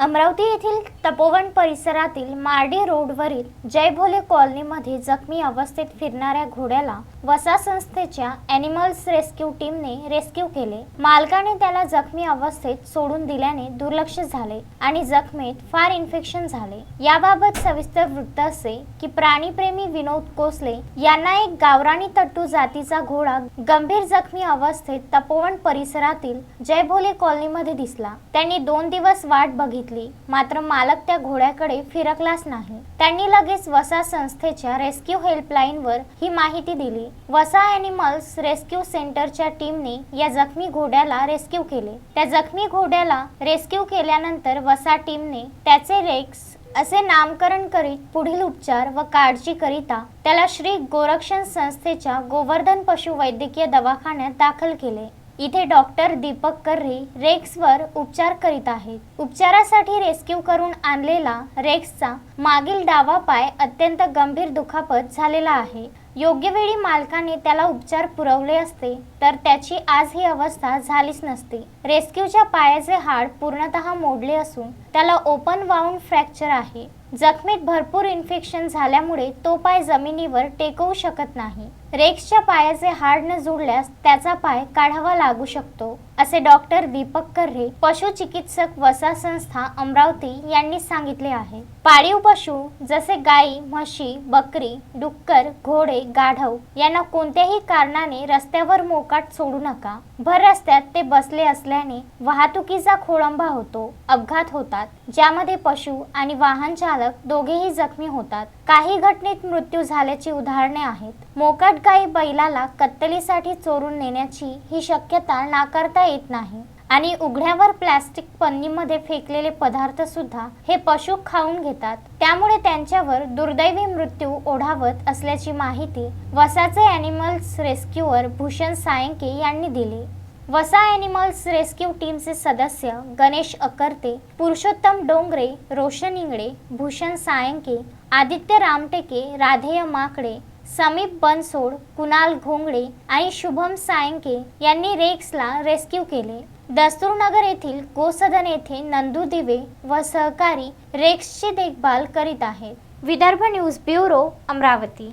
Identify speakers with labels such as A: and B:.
A: अमरावती येथील तपोवन परिसरातील मार्डी रोडवरील जय भोले कॉलनीमध्ये जखमी अवस्थेत फिरणाऱ्या घोड्याला वसा संस्थेच्या ॲनिमल्स रेस्क्यू टीमने रेस्क्यू केले. मालकाने त्याला जखमी अवस्थेत सोडून दिल्याने दुर्लक्ष झाले आणि जखमेत फार इन्फेक्शन झाले. याबाबत सविस्तर वृत्त असे की प्राणीप्रेमी विनोद कोसले यांना एक गावराणी तट्टू जातीचा घोडा गंभीर जखमी अवस्थेत तपोवन परिसरातील जय भोले कॉलनीमध्ये दिसला. त्यांनी दोन दिवस वाट बघितली. मात्र मालक त्या घोड्याकडे फिरकलाच नाही. त्यांनी लगेच वसा संस्थेच्या रेस्क्यू हेल्पलाईनवर ही माहिती दिली. वसा ॲनिमल्स रेस्क्यू सेंटरच्या टीमने या जखमी घोड्याला रेस्क्यू केले. त्या जखमी घोड्याला रेस्क्यू केल्यानंतर वसा टीमने त्याचे रेक्स असे नामकरण करीत पुढील उपचार व काळजीकरिता त्याला श्री गोरक्षण संस्थेच्या गोवर्धन पशुवैद्यकीय दवाखान्यात दाखल केले. इथे डॉक्टर दीपक कर्रे रेक्सवर उपचार करीत आहेत. उपचारासाठी रेस्क्यू करून आणलेला रेक्सचा मागील डावा पाय अत्यंत गंभीर दुखापत झालेला आहे. योग्य वेळी मालकाने त्याला उपचार पुरवले असते तर त्याची आज ही अवस्था झालीच नसती. रेस्क्यूच्या पायाचे हाड पूर्णतः मोडले असून त्याला ओपन वाउंड फ्रॅक्चर आहे. जखमीत भरपूर इन्फेक्शन झाल्यामुळे तो पाय जमिनीवर टेकवू शकत नाही. रेक्सच्या पायाचे हाड न जुळल्यास त्याचा पाय काढावा लागू शकतो असे डॉक्टर दीपक कर्रे पशुचिकित्सक वसा संस्था अमरावती यांनी सांगितले आहे. पाळीव पशु जसे गाई म्हशी बकरी डुक्कर घोडे गाढव यांना कोणत्याही कारणाने रस्त्यावर मोकाट सोडू नका. भर रस्त्यात ते बसले असल्याने वाहतुकीचा खोळंबा होतो अपघात होतात ज्यामध्ये पशु आणि वाहन चालक दोघेही जखमी होतात. काही घटनेत मृत्यू झाल्याची उदाहरणे आहेत. मोकाट गाई बैलाला कत्तलीसाठी चोरून नेण्याची ही शक्यता नाकारता येत नाही आणि उघड्यावर प्लॅस्टिक पन्नीमध्ये फेकलेले पदार्थ सुद्धा हे पशु खाऊन घेतात. त्यामुळे त्यांच्यावर दुर्दैवी मृत्यू ओढावत असल्याची माहिती वसाचे अॅनिमल्स रेस्क्यूअर भूषण सायंके यांनी दिली. वसा ॲनिमल्स रेस्क्यू टीमचे सदस्य गणेश अकर्ते पुरुषोत्तम डोंगरे रोशन इंगळे भूषण सायंके आदित्य रामटेके राधेय माकडे समीप बनसोड कुणाल घोंगडे आणि शुभम सायंके यांनी रेक्सला रेस्क्यू केले. दस्तूरनगर येथील गोसदन येथे नंदू दिवे व सहकारी रेक्सची देखभाल करीत आहेत. Vidarbha news bureau Amravati.